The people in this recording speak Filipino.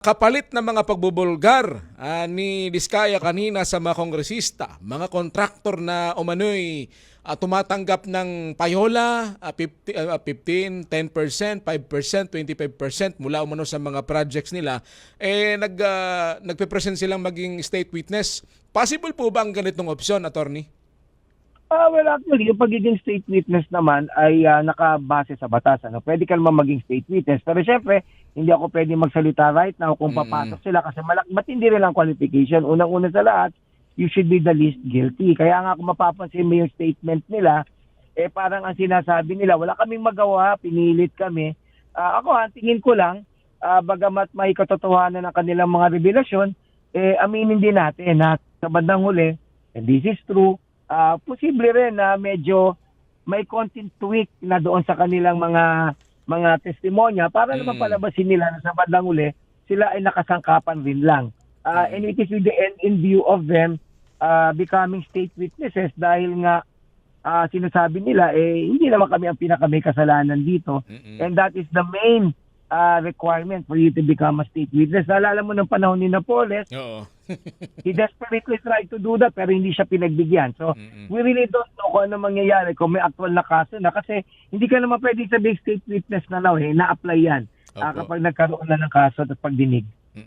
Kapalit ng mga pagbubulgar ah, ni Diskaya kanina sa mga kongresista, mga kontraktor na umano'y ah, tumatanggap ng payola, ah, 50, ah, 15, 10%, 5%, 25% mula umano sa mga projects nila, eh nag, ah, nagpe-present silang maging state witness. Possible po ba ang ganitong opsyon, attorney? Ah, well, actually, yung pagiging state witness naman ay ah, nakabase sa batas. Ano? Pwede ka naman maging state witness. Pero syempre, hindi ako pwede magsalita right now kung Mm. papasok sila kasi malak matindi rin ang qualification. Unang-una sa lahat, you should be the least guilty. Kaya nga kung mapapansin mo yung statement nila, eh parang ang sinasabi nila, wala kaming magawa, pinilit kami. Ah, ako, ang tingin ko lang, ah, bagamat may katotohanan ng kanilang mga revelasyon, eh aminin din natin na sa bandang huli, and this is true, ah posible rin na medyo may konting tweak na doon sa kanilang mga mga testimonya para naman Mm. palabasin nila na sa bandang uli sila ay nakasangkapan rin lang. Ah, Mm. and it is with the end in view of them ah, becoming state witnesses dahil nga ah, sinasabi nila eh hindi naman kami ang pinaka may kasalanan dito Mm-mm. and that is the main ah, requirement for you to become a state witness. Naalala mo ng panahon ni Napoles, Oo. he desperately tried to do that pero hindi siya pinagbigyan. So, Mm-mm. we really don't know kung ano mangyayari kung may actual na kaso na kasi hindi ka naman pwede sabihin state witness na now eh, na-apply yan Opo. kapag nagkaroon na ng kaso at pagdinig.